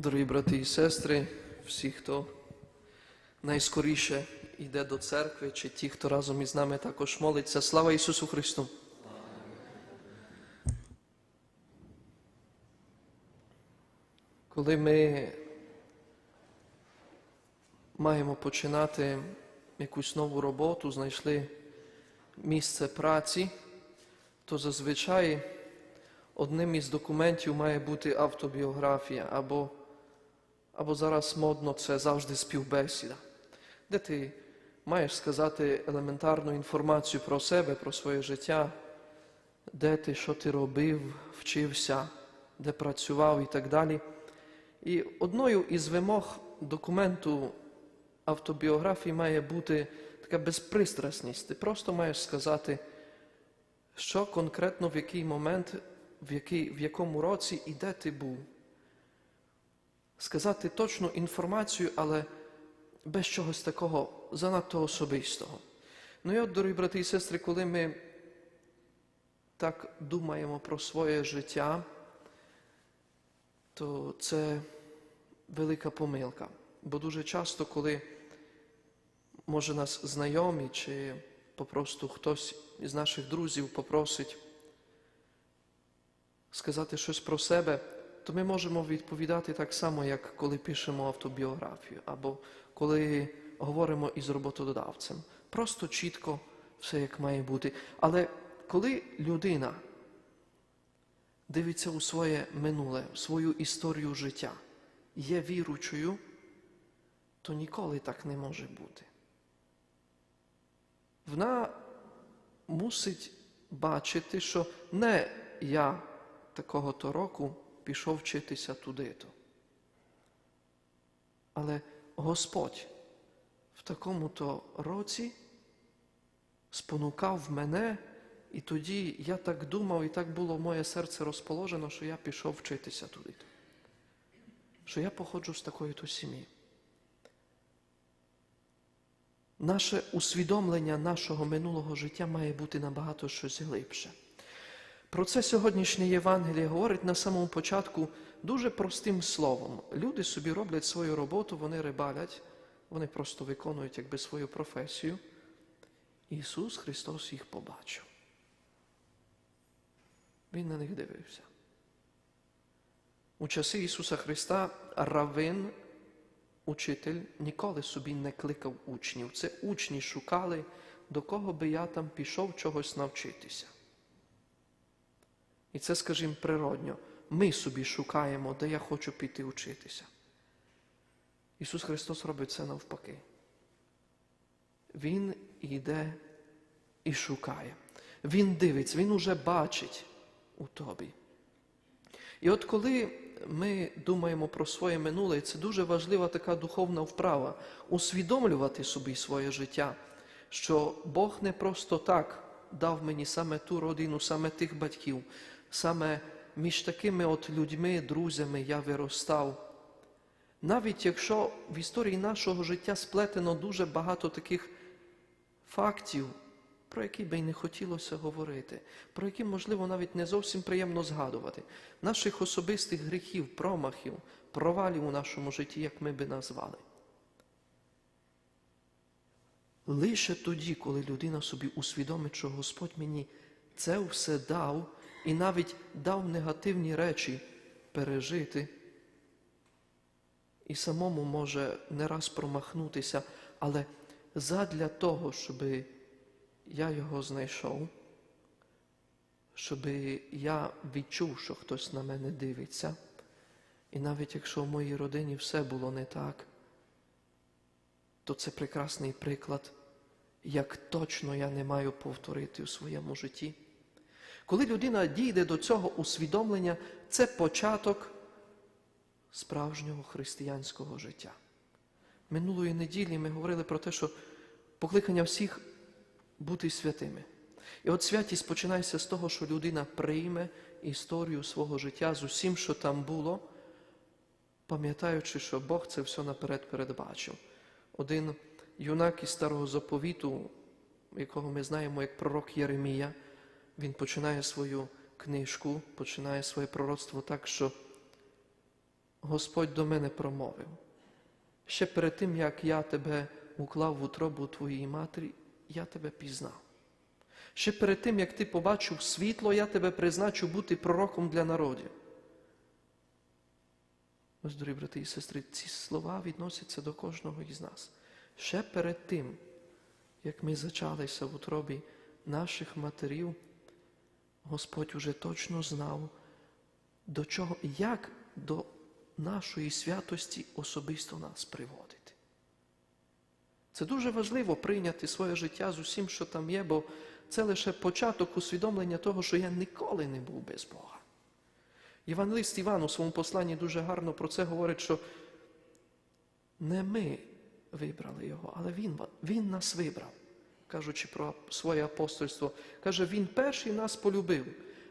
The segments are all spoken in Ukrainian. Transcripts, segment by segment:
Дорогі брати і сестри, всі, хто найскоріше йде до церкви, чи ті, хто разом із нами також молиться, слава Ісусу Христу! Коли ми маємо починати якусь нову роботу, знайшли місце праці, то зазвичай одним із документів має бути автобіографія, або, або зараз модно це завжди співбесіда, де ти маєш сказати елементарну інформацію про себе, про своє життя, де ти, що ти робив, вчився, де працював і так далі. І одною із вимог документу автобіографії має бути така безпристрасність. Ти просто маєш сказати, що конкретно в який момент, в, який, в якому році і де ти був. Сказати точну інформацію, але без чогось такого занадто особистого. Ну і от, дорогі брати і сестри, коли ми так думаємо про своє життя, то це велика помилка. Бо дуже часто, коли може нас знайомі, чи попросту хтось із наших друзів попросить сказати щось про себе, то ми можемо відповідати так само, як коли пишемо автобіографію, або коли говоримо із роботодавцем. Просто чітко все як має бути. Але коли людина дивиться у своє минуле, у свою історію життя, є віручою, то ніколи так не може бути. Вона мусить бачити, що не я такого-то року пішов вчитися туди-то. Але Господь в такому-то році спонукав мене, і тоді я так думав, і так було моє серце розположено, що я пішов вчитися туди-то. Що я походжу з такої-то сім'ї. Наше усвідомлення нашого минулого життя має бути набагато щось глибше. Про це сьогоднішнє Євангеліє говорить на самому початку дуже простим словом. Люди собі роблять свою роботу, вони рибалять, вони просто виконують якби свою професію. Ісус Христос їх побачив. Він на них дивився. У часи Ісуса Христа равин, учитель, ніколи собі не кликав учнів. Це учні шукали, до кого би я там пішов чогось навчитися. І це, скажімо, природньо. Ми собі шукаємо, де я хочу піти вчитися. Ісус Христос робить це навпаки. Він йде і шукає. Він дивиться, Він уже бачить у тобі. І от коли ми думаємо про своє минуле, і це дуже важлива така духовна вправа усвідомлювати собі своє життя, що Бог не просто так дав мені саме ту родину, саме тих батьків, саме між такими от людьми, друзями я виростав. Навіть якщо в історії нашого життя сплетено дуже багато таких фактів, про які би й не хотілося говорити, про які, можливо, навіть не зовсім приємно згадувати, наших особистих гріхів, промахів, провалів у нашому житті, як ми би назвали. Лише тоді, коли людина собі усвідомить, що Господь мені це все дав і навіть дав негативні речі пережити, і самому може не раз промахнутися, але задля того, щоб я його знайшов, щоб я відчув, що хтось на мене дивиться. І навіть якщо в моїй родині все було не так, то це прекрасний приклад, як точно я не маю повторити у своєму житті. Коли людина дійде до цього усвідомлення, це початок справжнього християнського життя. Минулої неділі ми говорили про те, що покликання всіх бути святими. І от святість починається з того, що людина прийме історію свого життя з усім, що там було, пам'ятаючи, що Бог це все наперед передбачив. Один юнак із старого заповіту, якого ми знаємо як пророк Єремія, він починає свою книжку, починає своє пророцтво так, що Господь до мене промовив. Ще перед тим, як я тебе уклав в утробу твоїй матері, я тебе пізнав. Ще перед тим, як ти побачив світло, я тебе призначу бути пророком для народів. Ось, дорогі брати і сестри, ці слова відносяться до кожного із нас. Ще перед тим, як ми зачалися в утробі наших матерів, Господь уже точно знав, до чого, як до нашої святості особисто нас приводити. Це дуже важливо прийняти своє життя з усім, що там є, бо це лише початок усвідомлення того, що я ніколи не був без Бога. Євангелист Іван у своєму посланні дуже гарно про це говорить, що не ми вибрали його, але Він, він нас вибрав, кажучи про своє апостольство. Каже, Він перший нас полюбив,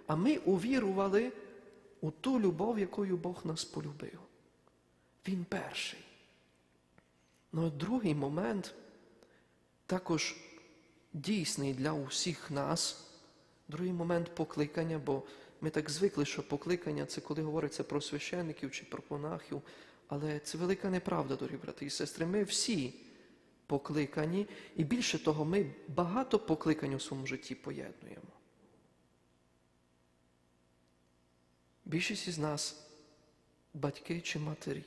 а ми увірували у ту любов, якою Бог нас полюбив. Він перший. Ну, другий момент також дійсний для усіх нас. Другий момент покликання, бо ми так звикли, що покликання це коли говориться про священників чи про монахів, але це велика неправда, дорогі брати і сестри. Ми всі покликані, і більше того, ми багато покликань у своєму житті поєднуємо. Більшість із нас батьки чи матері.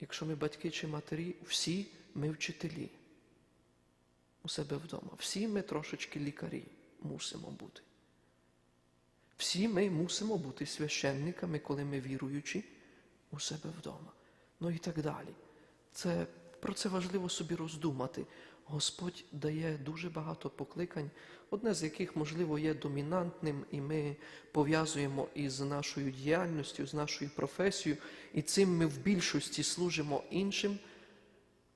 Якщо ми батьки чи матері, всі ми вчителі у себе вдома. Всі ми трошечки лікарі мусимо бути. Всі ми мусимо бути священниками, коли ми віруючі у себе вдома. Ну і так далі. Це, Про це важливо собі роздумати. Господь дає дуже багато покликань, одне з яких, можливо, є домінантним, і ми пов'язуємо із нашою діяльністю, з нашою професією, і цим ми в більшості служимо іншим,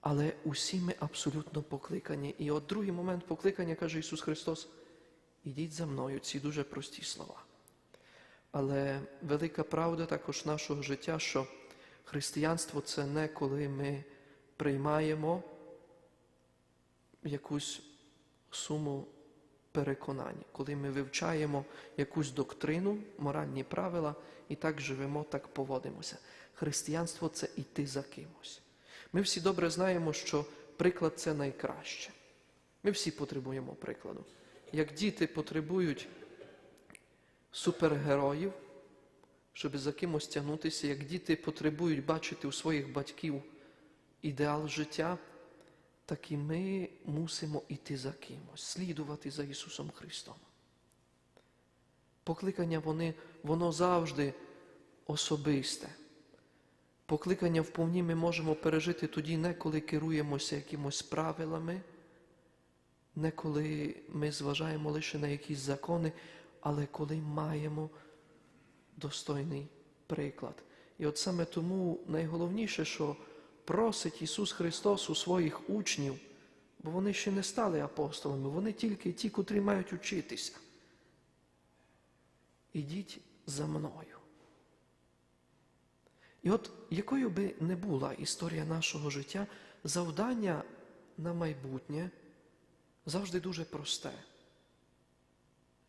але усі ми абсолютно покликані. І от другий момент покликання каже Ісус Христос: ідіть за мною, ці дуже прості слова. Але велика правда також нашого життя, що християнство це не коли ми приймаємо якусь суму переконань, коли ми вивчаємо якусь доктрину, моральні правила і так живемо, так поводимося. Християнство це йти за кимось. Ми всі добре знаємо, що приклад це найкраще. Ми всі потребуємо прикладу. Як діти потребують супергероїв, щоб за кимось тягнутися, як діти потребують бачити у своїх батьків ідеал життя, так і ми мусимо йти за кимось, слідувати за Ісусом Христом. Покликання вони, воно завжди особисте. Покликання вповні ми можемо пережити тоді, не коли керуємося якимось правилами, не коли ми зважаємо лише на якісь закони, але коли маємо достойний приклад. І от саме тому найголовніше, що просить Ісус Христос у своїх учнів, бо вони ще не стали апостолами, вони тільки ті, котрі мають учитися. Ідіть за мною. І от якою би не була історія нашого життя, завдання на майбутнє завжди дуже просте.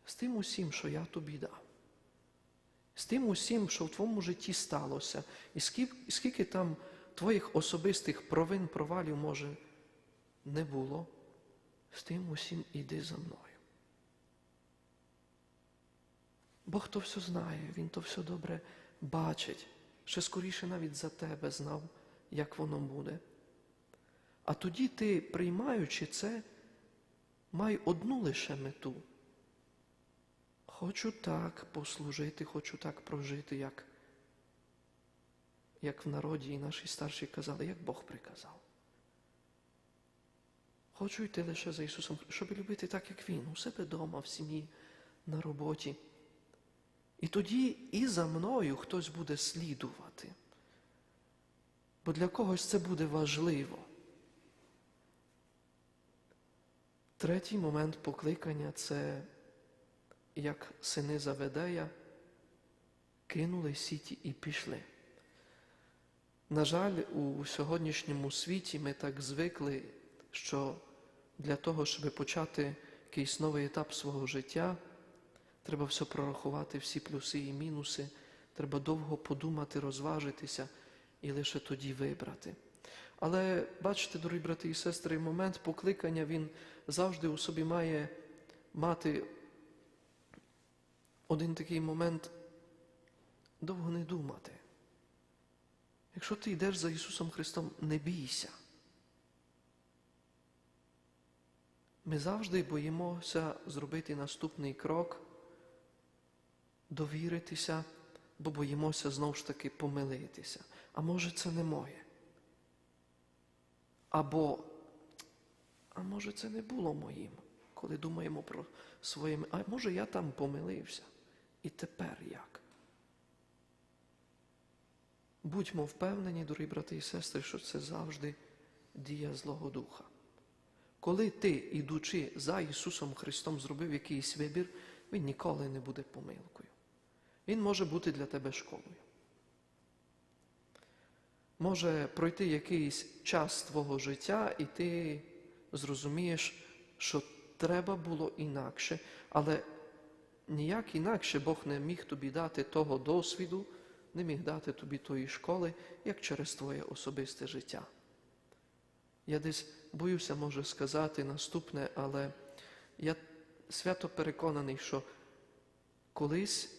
З тим усім, що я тобі дав, з тим усім, що в твоєму житті сталося, і скільки, скільки там твоїх особистих провин, провалів, може, не було, з тим усім іди за мною. Бог то все знає, Він то все добре бачить, ще скоріше навіть за тебе знав, як воно буде. А тоді ти, приймаючи це, май одну лише мету. Хочу так послужити, хочу так прожити, як як в народі і наші старші казали, як Бог приказав. Хочу йти лише за Ісусом, щоб любити так, як Він, у себе вдома, в сім'ї, на роботі. І тоді і за мною хтось буде слідувати. Бо для когось це буде важливо. Третій момент покликання це як сини Заведея кинули сіті і пішли. На жаль, у сьогоднішньому світі ми так звикли, що для того, щоб почати якийсь новий етап свого життя, треба все прорахувати, всі плюси і мінуси, Треба довго подумати, розважитися і лише тоді вибрати. Але бачите, дорогі брати і сестри, момент покликання він завжди у собі має мати один такий момент довго не думати. Якщо ти йдеш за Ісусом Христом, не бійся. Ми завжди боїмося зробити наступний крок, довіритися, бо боїмося знову ж таки помилитися. А може це не моє? Або, а може це не було моїм, коли думаємо про своє, а може я там помилився. І тепер як? Будьмо впевнені, дорогі брати і сестри, що це завжди дія Злого Духа. Коли ти, ідучи за Ісусом Христом, зробив якийсь вибір, Він ніколи не буде помилкою. Він може бути для тебе школою. Може пройти якийсь час твого життя, і ти зрозумієш, що треба було інакше, але ніяк інакше Бог не міг тобі дати того досвіду, не міг дати тобі тої школи, як через твоє особисте життя. Я десь боюся, може сказати наступне, але я свято переконаний, що колись,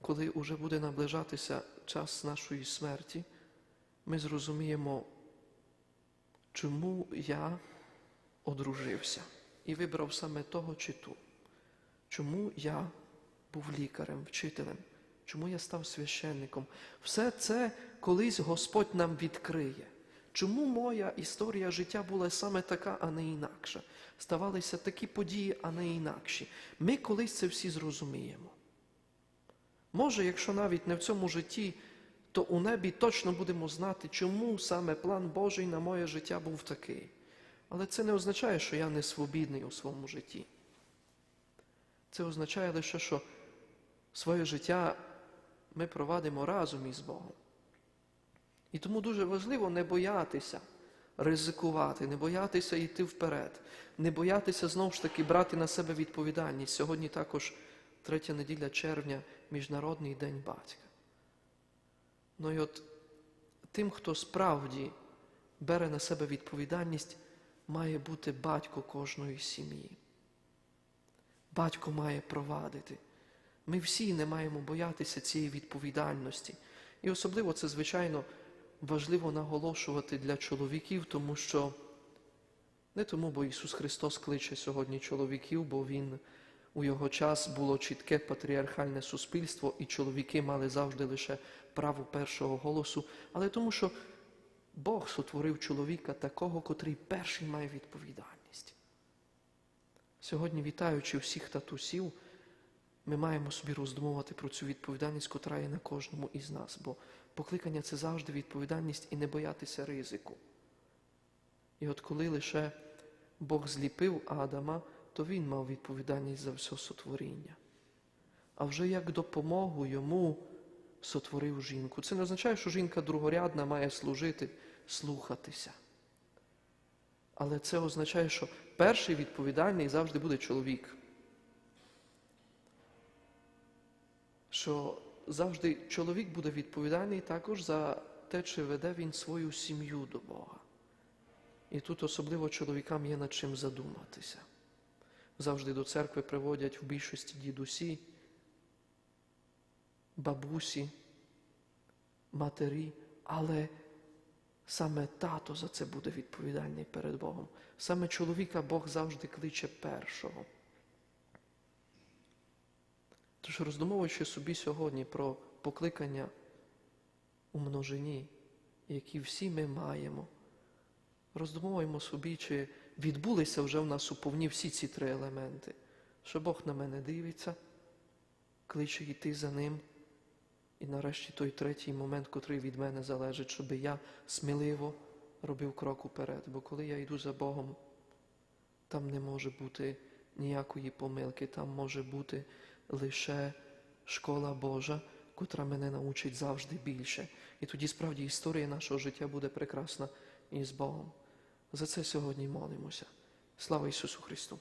коли вже буде наближатися час нашої смерті, ми зрозуміємо, чому я одружився і вибрав саме того чи ту. Чому я був лікарем, вчителем, чому я став священником. Все це колись Господь нам відкриє. Чому моя історія життя була саме така, а не інакша? Ставалися такі події, а не інакші. Ми колись це всі зрозуміємо. Може, якщо навіть не в цьому житті, то у небі точно будемо знати, чому саме план Божий на моє життя був такий. Але це не означає, що я не свобідний у своєму житті. Це означає лише, що своє життя ми провадимо разом із Богом. І тому дуже важливо не боятися ризикувати, не боятися йти вперед, не боятися знову ж таки брати на себе відповідальність. Сьогодні також третя неділя червня, Міжнародний день батька. Ну і от тим, хто справді бере на себе відповідальність, має бути батько кожної сім'ї. Батько має провадити. Ми всі не маємо боятися цієї відповідальності. І особливо це, звичайно, важливо наголошувати для чоловіків, тому що не тому, бо Ісус Христос кличе сьогодні чоловіків, бо Він у його час було чітке патріархальне суспільство, і чоловіки мали завжди лише право першого голосу, але тому, що Бог сотворив чоловіка такого, котрий перший має відповідальність. Сьогодні, вітаючи всіх татусів, ми маємо собі роздумувати про цю відповідальність, котра є на кожному із нас, бо покликання це завжди відповідальність і не боятися ризику. І от коли лише Бог зліпив Адама, то він мав відповідальність за все сотворіння. А вже як допомогу йому сотворив жінку. Це не означає, що жінка другорядна має служити, слухатися. Але це означає, що перший відповідальний завжди буде чоловік. Що завжди чоловік буде відповідальний також за те, чи веде він свою сім'ю до Бога. І тут особливо чоловікам є над чим задуматися. Завжди до церкви приводять в більшості дідусі, бабусі, матері, але саме тато за це буде відповідальний перед Богом. Саме чоловіка Бог завжди кличе першого. Тож, роздумовуючи собі сьогодні про покликання у множині, які всі ми маємо, роздумовуємо собі, чи відбулися вже в нас уповні всі ці три елементи, що Бог на мене дивиться, кличе йти за ним. І нарешті той третій момент, котрий від мене залежить, щоб я сміливо робив крок уперед. Бо коли я йду за Богом, там не може бути ніякої помилки, там може бути лише школа Божа, котра мене научить завжди більше. І тоді справді історія нашого життя буде прекрасна із Богом. За це сьогодні молимося. Слава Ісусу Христу!